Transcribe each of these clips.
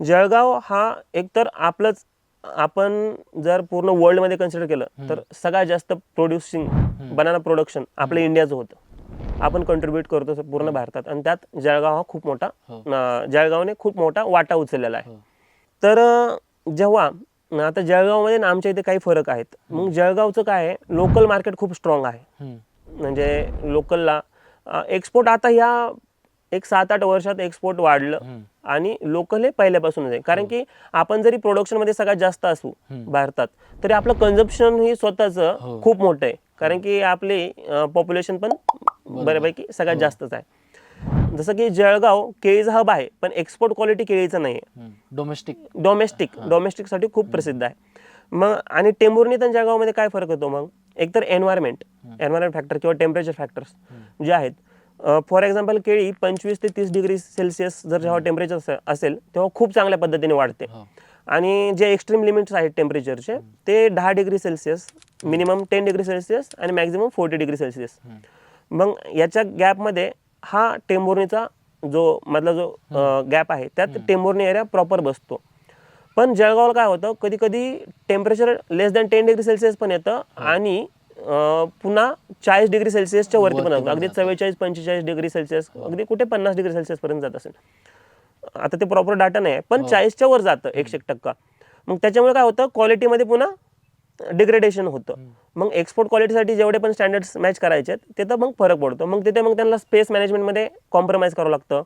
जळगाव हा एकतर आपलंच आपण जर पूर्ण वर्ल्डमध्ये कन्सिडर केलं तर सगळ्यात जास्त प्रोड्युसिंग बनाना प्रोडक्शन आपलं इंडियाचं होतं. आपण कंट्रीब्युट करतो पूर्ण भारतात. आणि त्यात जळगाव हा खूप मोठा हो. जळगावने खूप मोठा वाटा उचललेला आहे. हो. तर जेव्हा आता जळगावमध्ये आणि आमच्या इथे काही फरक आहेत. मग जळगावचं काय आहे? लोकल मार्केट खूप स्ट्रॉंग आहे. म्हणजे लोकलला एक्सपोर्ट आता ह्या एक सात आठ वर्षात एक्सपोर्ट वाढलं. आणि लोकल हे पहिल्यापासूनच आहे. कारण की आपण जरी प्रोडक्शनमध्ये सगळ्यात जास्त असू. भारतात तरी आपलं कन्झम्पशन ही स्वतःचं हो. खूप मोठं आहे. कारण की आपली पॉप्युलेशन पण बऱ्यापैकी सगळ्यात हो. जास्तच आहे. जसं की जळगाव केळीचा हब आहे पण एक्सपोर्ट क्वालिटी केळीचा नाही. डोमेस्टिक डोमेस्टिक डोमेस्टिकसाठी खूप प्रसिद्ध आहे. मग आणि टेंभुर्णी आणि जळगावमध्ये काय फरक होतो मग? एकतर एन्व्हायरमेंट एन्व्हायरमेंट फॅक्टर किंवा टेम्परेचर फॅक्टर्स जे आहेत फॉर एक्झाम्पल केळी पंचवीस ते तीस डिग्री सेल्सिअस जर जेव्हा टेम्परेचर असेल तेव्हा खूप चांगल्या पद्धतीने वाढते. आणि जे एक्स्ट्रीम लिमिट्स आहेत टेम्परेचरचे ते दहा degree Celsius minimum ten degree Celsius आणि मॅक्झिमम फोर्टी डिग्री सेल्सिअस मग याच्या गॅपमध्ये हा टेंभुर्णीचा जो मधला जो गॅप आहे त्यात टेंभुर्णी एरिया प्रॉपर बसतो. पण जळगावला काय होतं कधी कधी temperature less than ten degree Celsius पण येतं आणि पुन्हा चाळीस डिग्री सेल्सिअसच्या वरती पण अगदी. चव्वेचाळीस पंचेचाळीस डिग्री सेल्सिअस अगदी कुठे पन्नास डिग्री सेल्सिअस पर्यंत जात असेल. आता ते प्रॉपर डाटा नाही आहे पण चाळीसच्या वर जातं एकशे एक टक्का. मग त्याच्यामुळे काय होतं? क्वालिटीमध्ये पुन्हा डिग्रेडेशन होतं. मग एक्सपोर्ट क्वालिटीसाठी जेवढे पण स्टँडर्ड्स मॅच करायचे आहेत तिथं मग फरक पडतो. मग तिथे मग त्यांना स्पेस मॅनेजमेंटमध्ये कॉम्प्रोमाइज करावं लागतं.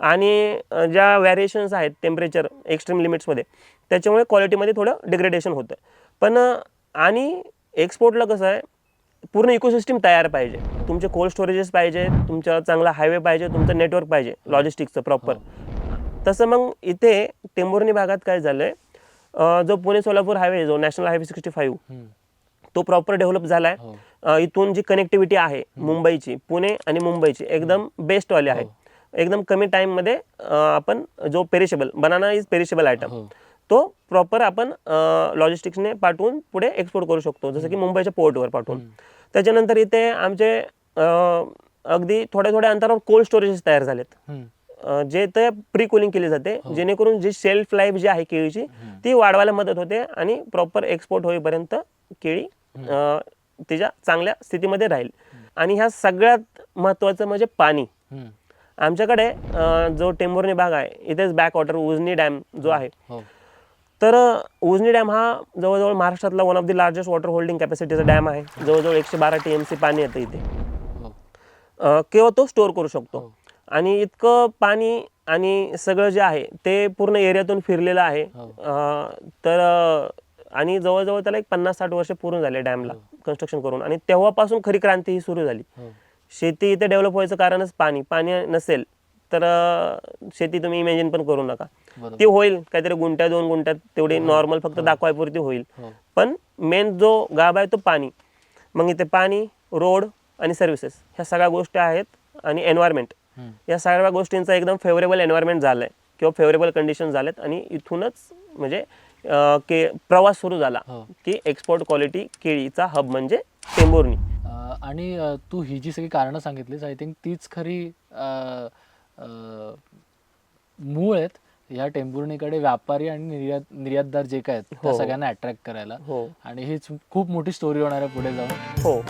आणि ज्या व्हॅरिएशन्स आहेत टेम्परेचर एक्स्ट्रीम लिमिट्समध्ये त्याच्यामुळे क्वालिटीमध्ये थोडं डिग्रेडेशन होतं. पण आणि एक्सपोर्टला कसं आहे पूर्ण इकोसिस्टम तयार पाहिजे. तुमचे कोल्ड स्टोरेजेस पाहिजे तुमचा चांगला हायवे पाहिजे तुमचं नेटवर्क पाहिजे लॉजिस्टिक्सचं प्रॉपर तसं मग इथे टेंभुर्णी भागात काय झालंय अं, जो पुणे सोलापूर हायवे जो नॅशनल हायवे सिक्स्टी फाईव्ह. तो प्रॉपर डेव्हलप झालाय. हो. अं, इथून जी कनेक्टिव्हिटी आहे मुंबईची पुणे आणि मुंबईची एकदम बेस्टवाली आहे. एकदम कमी टाईममध्ये आपण जो perishable banana is perishable item हो. तो प्रॉपर आपण लॉजिस्टिक्सने पाठवून पुढे एक्सपोर्ट करू शकतो. जसं की मुंबईच्या पोर्टवर पाठवून. त्याच्यानंतर इथे आमचे अगदी थोड्या थोड्या अंतरावर कोल्ड स्टोरेजेस तयार झालेत. जे ते प्री कुलिंग केली जाते. जेणेकरून जी शेल्फ लाईफ जी आहे केळीची ती वाढवायला मदत होते आणि प्रॉपर एक्सपोर्ट होईपर्यंत केळी तिच्या चांगल्या स्थितीमध्ये राहील. आणि ह्या सगळ्यात महत्त्वाचं म्हणजे पाणी. आमच्याकडे जो टेंभुर्णी भाग आहे इथेच बॅक वॉटर उजनी डॅम जो आहे हो. तर उजनी डॅम हा जवळजवळ महाराष्ट्रातला one of the largest water holding कॅपॅसिटीचा dam आहे जवळजवळ एकशे बारा टी एम सी पाणी येतं इथे हो. अ, किंवा तो स्टोअर करू शकतो हो. आणि इतकं पाणी आणि सगळं जे आहे ते पूर्ण एरियातून फिरलेलं आहे हो. तर आणि जवळजवळ त्याला एक पन्नास साठ वर्ष पूर्ण झाले डॅमला कन्स्ट्रक्शन करून आणि तेव्हापासून खरी क्रांती ही सुरू झाली. शेती इथे डेव्हलप व्हायचं कारणच पाणी पाणी नसेल तर शेती तुम्ही इमॅजिन पण करू नका. ती होईल काहीतरी गुंट्या दोन गुंट्यात तेवढी नॉर्मल फक्त दाखवायपुरती होईल हो. पण मेन जो गाभ आहे तो पाणी मग इथे पाणी रोड आणि सर्व्हिसेस ह्या सगळ्या गोष्टी आहेत आणि एन्व्हायरमेंट. या सगळ्या गोष्टींचा एकदम फेवरेबल एन्व्हायरमेंट झालं आहे किंवा फेवरेबल कंडिशन झालेत आणि इथूनच म्हणजे के प्रवास सुरू झाला हो. की एक्सपोर्ट क्वालिटी केळीचा हब म्हणजे अ, आणि तू ही जी सगळी कारणं सांगितलीस आय थिंक तीच खरी मूळ आहेत. या टेंभुर्णीकडे व्यापारी आणि निर्यात निर्यातदार जे काय आहेत त्या हो. सगळ्यांना अट्रॅक्ट करायला. हो. आणि हीच खूप मोठी स्टोरी होणार आहे पुढे जाऊन. हो.